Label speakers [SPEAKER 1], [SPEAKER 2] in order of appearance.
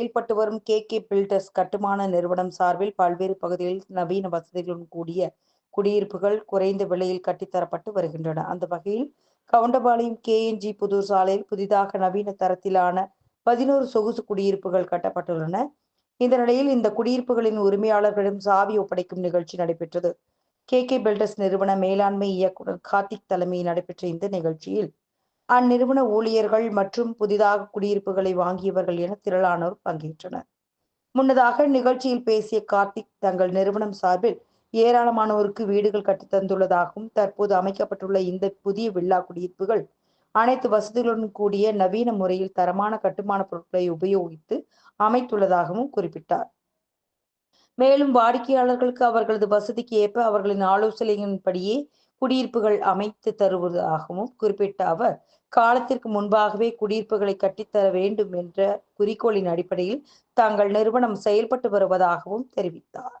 [SPEAKER 1] செயல்பட்டு வரும் K K filters கட்டுமான நிறுவனம் சார்பில் பல்வேறு பகுதிகளில் நவீன வசதிகளுடன் கூடிய குடியிருப்புகள் குறைந்த விலையில் கட்டித்தரப்பட்டு வருகின்றன. அந்த வகையில் கவுண்டபாளையம் கேஎன்ஜி புதூர் சாலையில் புதிதாக நவீன தரத்திலான பதினோரு சொகுசு குடியிருப்புகள் கட்டப்பட்டுள்ளன. இந்த நிலையில் இந்த குடியிருப்புகளின் உரிமையாளர்களிடம் சாவி ஒப்படைக்கும் நிகழ்ச்சி நடைபெற்றது. கே கே பில்டர்ஸ் நிறுவன மேலாண்மை இயக்குனர் கார்த்திக் தலைமையில் நடைபெற்ற இந்த நிகழ்ச்சியில் அந்நிறுவன ஊழியர்கள் மற்றும் புதிதாக குடியிருப்புகளை வாங்கியவர்கள் என திரளானோர் பங்கேற்றனர். முன்னதாக நிகழ்ச்சியில் பேசிய கார்த்திக் தங்கள் நிறுவனம் சார்பில் ஏராளமானோருக்கு வீடுகள் கட்டித்தந்துள்ளதாகவும் தற்போது அமைக்கப்பட்டுள்ள இந்த புதிய வில்லா குடியிருப்புகள் அனைத்து வசதிகளுடன் கூடிய நவீன முறையில் தரமான கட்டுமான பொருட்களை உபயோகித்து அமைத்துள்ளதாகவும் குறிப்பிட்டார். மேலும் வாடிக்கையாளர்களுக்கு அவர்களது வசதிக்கு ஏற்ப அவர்களின் ஆலோசனையின்படியே குடியிருப்புகள் அமைத்து தருவதாகவும் குறிப்பிட்ட அவர் காலத்திற்கு முன்பாகவே குடியிருப்புகளை கட்டித்தர வேண்டும் என்ற குறிக்கோளின் அடிப்படையில் தங்கள் நிறுவனம் செயல்பட்டு வருவதாகவும் தெரிவித்தார்.